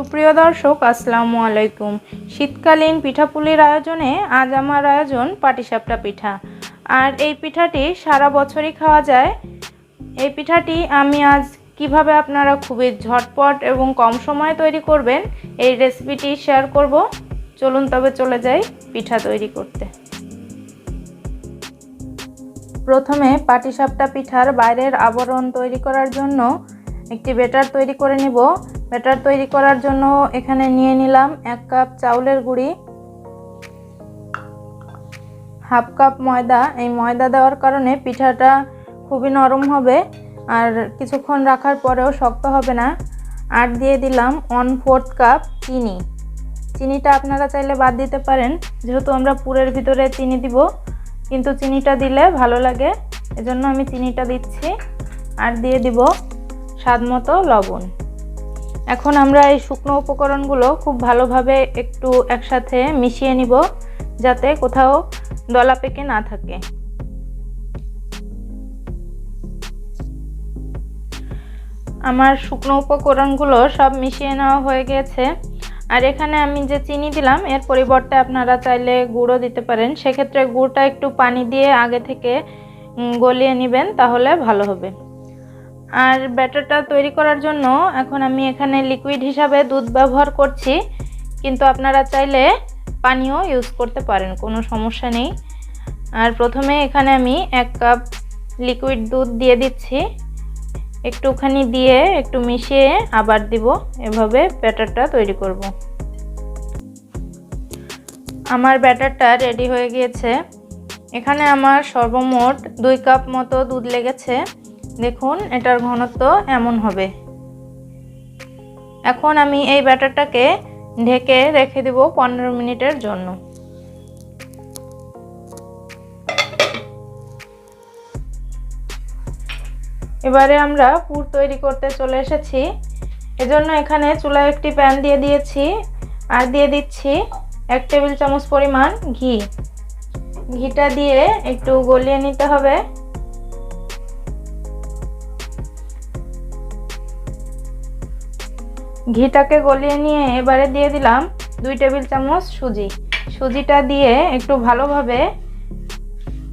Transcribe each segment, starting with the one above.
সুপ্রিয় দর্শক, আসসালামু আলাইকুম। শীতকালীন পিঠাপুলির আয়োজনে আজ আমার আয়োজন পাটিসাপটা পিঠা। আর এই পিঠাটি সারা বছরই খাওয়া যায়। এই পিঠাটি আমি আজ কীভাবে আপনারা খুবই ঝটপট এবং কম সময়ে তৈরি করবেন, এই রেসিপিটি শেয়ার করব। চলুন তবে চলে যাই পিঠা তৈরি করতে। প্রথমে পাটিসাপটা পিঠার বাইরের আবরণ তৈরি করার জন্য একটি বেটার তৈরি করে নিব। ব্যাটার তৈরি করার জন্য এখানে নিয়ে নিলাম এক কাপ চাউলের গুঁড়ি, হাফ কাপ ময়দা। এই ময়দা দেওয়ার কারণে পিঠাটা খুবই নরম হবে আর কিছুক্ষণ রাখার পরেও শক্ত হবে না। আর দিয়ে দিলাম ওয়ান ফোর্থ কাপ চিনি। চিনিটা আপনারা চাইলে বাদ দিতে পারেন, যেহেতু আমরা পুরের ভিতরে চিনি দিব, কিন্তু চিনিটা দিলে ভালো লাগে। এজন্য আমি চিনিটা দিচ্ছি। আর দিয়ে দিব স্বাদ মতো লবণ। এখন আমরা এই শুকনো উপকরণগুলো খুব ভালোভাবে একটু একসাথে মিশিয়ে নিব যাতে কোথাও দলা পেকে না থাকে। আমার শুকনো উপকরণগুলো সব মিশিয়ে নেওয়া হয়ে গেছে। আর এখানে আমি যে চিনি দিলাম, এর পরিবর্তে আপনারা চাইলে গুঁড়ো দিতে পারেন। সেক্ষেত্রে গুড়টা একটু পানি দিয়ে আগে থেকে গলিয়ে নেবেন, তাহলে ভালো হবে। আর ব্যাটারটা তৈরি করার জন্য এখন আমি এখানে লিকুইড হিসাবে দুধ ব্যবহার করছি। কিন্তু আপনারা চাইলে পানিও ইউজ করতে পারেন, কোনো সমস্যা নেই। আর প্রথমে এখানে আমি এক কাপ লিকুইড দুধ দিয়ে দিচ্ছি। একটুখানি দিয়ে একটু মিশিয়ে আবার দিব, এভাবে ব্যাটারটা তৈরি করব। আমার ব্যাটারটা রেডি হয়ে গিয়েছে। এখানে আমার সর্বমোট দুই কাপ মতো দুধ লেগেছে। দেখুন, এটার ঘনত্ব এমন হবে। এখন আমি এই ব্যাটারটাকে ঢেকে রেখে দেব পনেরো মিনিটের জন্য। এবারে আমরা পুর তৈরি করতে চলে এসেছি। এজন্য এখানে চুলায় একটি প্যান দিয়ে দিয়েছি আর দিয়ে দিচ্ছি এক টেবিল চামচ পরিমাণ ঘি। ঘিটা দিয়ে একটু গলিয়ে নিতে হবে। ঘিটাকে গলিয়ে নিয়ে এবারে দিয়ে দিলাম দুই টেবিল চামচ সুজি। সুজিটা দিয়ে একটু ভালোভাবে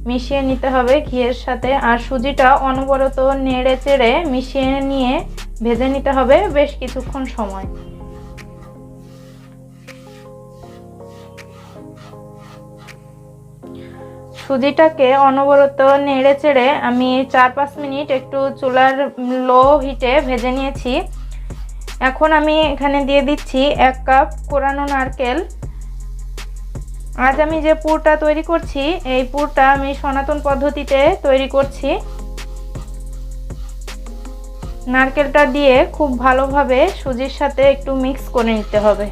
মিশিয়ে নিতে হবে ঘিয়ের সাথে। আর সুজিটা অনবরত নেড়ে চেড়ে মিশিয়ে নিয়ে ভেজে নিতে হবে বেশ কিছুক্ষণ সময়। সুজিটাকে অনবরত নেড়ে চেড়ে আমি চার পাঁচ মিনিট একটু চুলার লো হিটে ভেজে নিয়েছি। এখন আমি এখানে দিয়ে দিচ্ছি এক কাপ কোরানো নারকেল। আজ আমি যে পুরটা তৈরি করছি, এই পুরটা আমি সনাতন পদ্ধতিতে তৈরি করছি। নারকেলটা দিয়ে খুব ভালোভাবে সুজির সাথে একটু মিক্স করে নিতে হবে।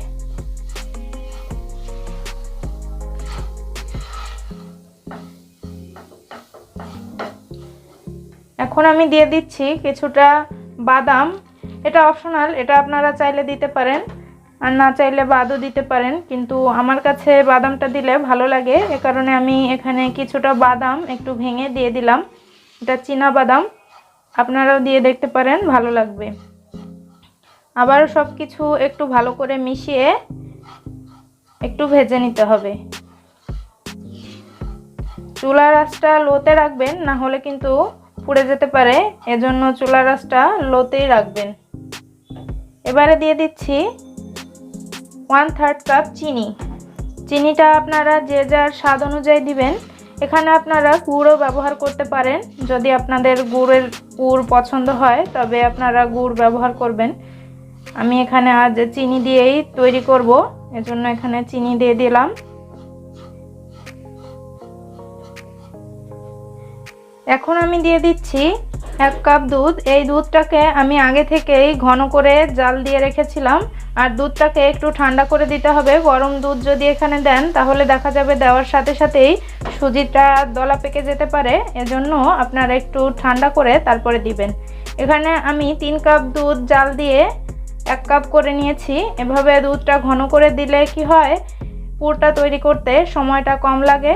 এখন আমি দিয়ে দিচ্ছি কিছুটা বাদাম। এটা অপশনাল এটা আপনারা চাইলে দিতে পারেন। আর না চাইলে বাদও দিতে পারেন, কিন্তু আমার কাছে বাদামটা দিলে ভালো লাগে। এ কারণে আমি এখানে কিছুটা বাদাম একটু ভেঙে দিয়ে দিলাম। এটা চীনা বাদাম, আপনারাও দিয়ে দেখতে পারেন, ভালো লাগবে। আবার সব কিছু একটু ভালো করে মিশিয়ে একটু ভেজে নিতে হবে। চুলা রাসটা লোতে রাখবেন, না হলে কিন্তু পুড়ে যেতে পারে। এজন্য চুলা রাসটা লোতেই রাখবেন। এবারে দিয়ে দিচ্ছি ওয়ান থার্ড কাপ চিনি। চিনিটা আপনারা যে যার স্বাদ অনুযায়ী দিবেন। এখানে আপনারা গুড়ও ব্যবহার করতে পারেন। যদি আপনাদের গুড়ের গুড় পছন্দ হয়, তবে আপনারা গুড় ব্যবহার করবেন। আমি এখানে আজ চিনি দিয়েই তৈরি করব। এজন্য এখানে চিনি দিয়ে দিলাম। এখন আমি দিয়ে দিচ্ছি এক কাপ দুধ। এই দুধটাকে আমি আগে থেকেই ঘন করে জাল দিয়ে রেখেছিলাম। আর দুধটাকে একটু ঠান্ডা করে দিতে হবে। গরম দুধ যদি এখানে দেন, তাহলে দেখা যাবে দেওয়ার সাথে সাথেই সুজিটা দলা পেকে যেতে পারে। এজন্য আপনারা একটু ঠান্ডা করে তারপরে দিবেন। এখানে আমি তিন কাপ দুধ জাল দিয়ে এক কাপ করে নিয়েছি। এভাবে দুধটা ঘন করে দিলে কি হয়? পুরটা তৈরি করতে সময়টা কম লাগে।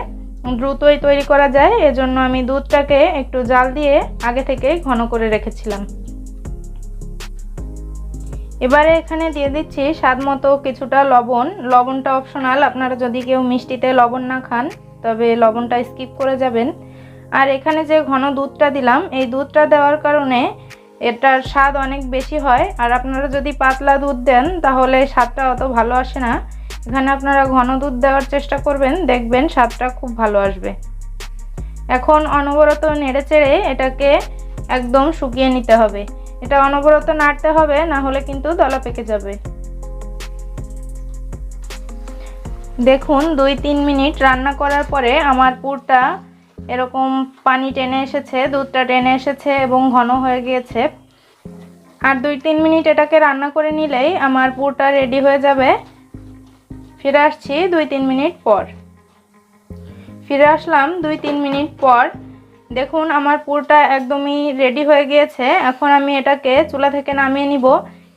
দ্রুতই তৈরি করা যায়, এজন্য আমি দুধটাকে একটু জাল দিয়ে আগে থেকেই ঘন করে রেখেছিলাম। এবারে এখানে দিয়ে দিচ্ছি স্বাদ মতো কিছুটা লবণ। লবণটা অপশনাল আপনারা যদি কেউ মিষ্টিতে লবণ না খান, তবে লবণটা স্কিপ করে যাবেন। আর এখানে যে ঘন দুধটা দিলাম, এই দুধটা দেওয়ার কারণে এটার স্বাদ অনেক বেশি হয়। আর আপনারা যদি পাতলা দুধ দেন, তাহলে স্বাদটা অত ভালো আসে না। এখানে আপনারা ঘন দুধ দেওয়ার চেষ্টা করবেন, দেখবেন স্বাদটা খুব ভালো আসবে। এখন অনবরত নেড়ে চেড়ে এটাকে একদম শুকিয়ে নিতে হবে। এটা অনবরত নাড়তে হবে, না হলে কিন্তু দলা পেকে যাবে। দেখুন, দুই তিন মিনিট রান্না করার পরে আমার পুরটা এরকম পানি টেনে এসেছে, দুধটা টেনে এসেছে এবং ঘন হয়ে গিয়েছে। আর দুই তিন মিনিট এটাকে রান্না করে নিলেই আমার পুরটা রেডি হয়ে যাবে। ফিরে আসছি দুই তিন মিনিট পর। ফিরে আসলাম দুই তিন মিনিট পর। দেখুন, আমার পুরটা একদমই রেডি হয়ে গিয়েছে। এখন আমি এটাকে চুলা থেকে নামিয়ে নিব।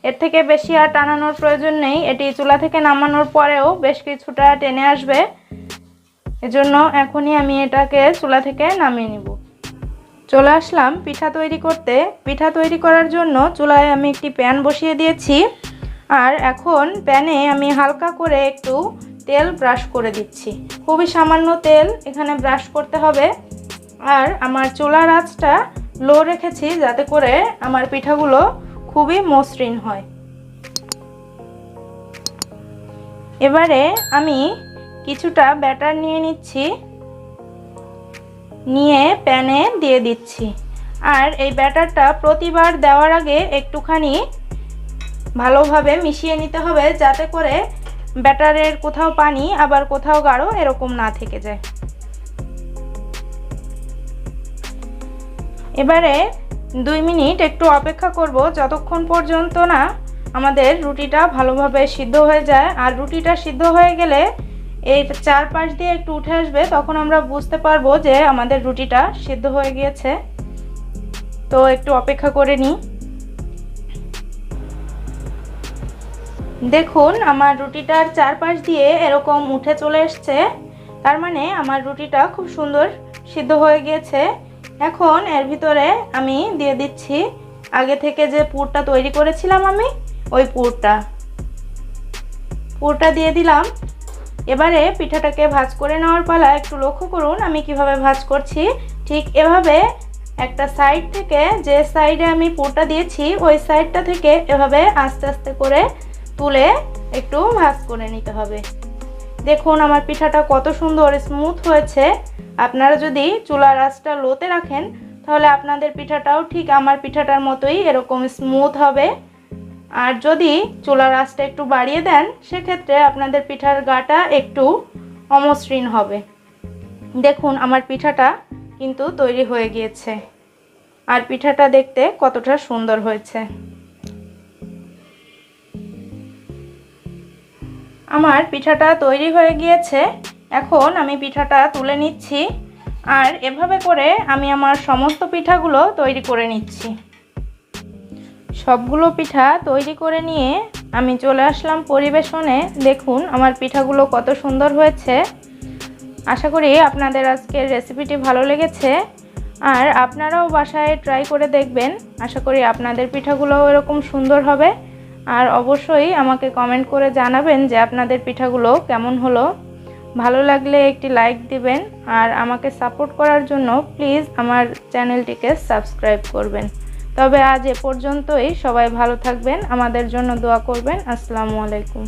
এর থেকে বেশি আর টানানোর প্রয়োজন নেই। এটি চুলা থেকে নামানোর পরেও বেশ কিছুটা টেনে আসবে। এজন্য এখনই আমি এটাকে চুলা থেকে নামিয়ে নিব। চলে আসলাম পিঠা তৈরি করতে। পিঠা তৈরি করার জন্য চুলায় আমি একটি প্যান বসিয়ে দিয়েছি। আর এখন প্যানে আমি হালকা করে একটু তেল ব্রাশ করে দিচ্ছি। খুবই সামান্য তেল এখানে ব্রাশ করতে হবে। আর আমার চুলার আঁচটা লো রেখেছি যাতে করে আমার পিঠাগুলো খুবই মসৃণ হয়। এবারে আমি কিছুটা ব্যাটার নিয়ে নিচ্ছি। নিয়ে প্যানে দিয়ে দিচ্ছি। আর এই ব্যাটারটা প্রতিবার দেওয়ার আগে একটুখানি ভালোভাবে মিশিয়ে নিতে হবে যাতে করে ব্যাটারের কোথাও পানি আবার কোথাও গাঢ় এরকম না থেকে যায়। এবারে দুই মিনিট একটু অপেক্ষা করব যতক্ষণ পর্যন্ত না আমাদের রুটিটা ভালোভাবে সিদ্ধ হয়ে যায়। আর রুটিটা সিদ্ধ হয়ে গেলে এই চারপাশ দিয়ে একটু উঠে আসবে, তখন আমরা বুঝতে পারব যে আমাদের রুটিটা সিদ্ধ হয়ে গিয়েছে। তো একটু অপেক্ষা করে নিই। দেখুন, আমার রুটিটার চারপাশ দিয়ে এরকম উঠে চলে এসছে। তার মানে আমার রুটিটা খুব সুন্দর সিদ্ধ হয়ে গিয়েছে। এখন এর ভিতরে আমি দিয়ে দিচ্ছি, আগে থেকে যে পুরটা তৈরি করেছিলাম আমি, ওই পুরটা। পুরটা দিয়ে দিলাম। এবারে পিঠাটাকে ভাজ করে নেওয়ার পালা একটু লক্ষ্য করুন, আমি কীভাবে ভাজ করছি। ঠিক এভাবে একটা সাইড থেকে যে সাইডে আমি পুরটা দিয়েছি, ওই সাইডটা থেকে এভাবে আস্তে আস্তে করে তুলে একটু ভাজ করে নিতে হবে। দেখুন, আমার পিঠাটা কত সুন্দর স্মুথ হয়েছে। আপনারা যদি চুলার আঁচটা লোতে রাখেন, তাহলে আপনাদের পিঠাটাও ঠিক আমার পিঠাটার মতোই এরকম স্মুথ হবে। আর যদি চুলার আঁচটা একটু বাড়িয়ে দেন, সেক্ষেত্রে আপনাদের পিঠার গাটা একটু অমসৃণ হবে। দেখুন, আমার পিঠাটা কিন্তু তৈরি হয়ে গিয়েছে। আর পিঠাটা দেখতে কতটা সুন্দর হয়েছে। আমার পিঠাটা তৈরি হয়ে গিয়েছে। এখন আমি পিঠাটা তুলে নিচ্ছি। আর এভাবে করে আমি আমার সমস্ত পিঠাগুলো তৈরি করে নিচ্ছি। সবগুলো পিঠা তৈরি করে নিয়ে আমি চলে আসলাম পরিবেশনে। দেখুন আমার পিঠাগুলো কত সুন্দর হয়েছে। আশা করি আপনাদের আজকের রেসিপিটি ভালো লেগেছে। আর আপনারাও বাসায় ট্রাই করে দেখবেন। আশা করি আপনাদের পিঠাগুলোও এরকম সুন্দর হবে। আর অবশ্যই আমাকে কমেন্ট করে জানাবেন যে আপনাদের পিঠাগুলো কেমন হলো। ভালো লাগলে একটি লাইক দিবেন আর আমাকে সাপোর্ট করার জন্য প্লিজ আমার চ্যানেলটিকে সাবস্ক্রাইব করবেন। তবে আজ এ পর্যন্তই, সবাই ভালো থাকবেন, আমাদের জন্য দোয়া করবেন, আসসালামু আলাইকুম।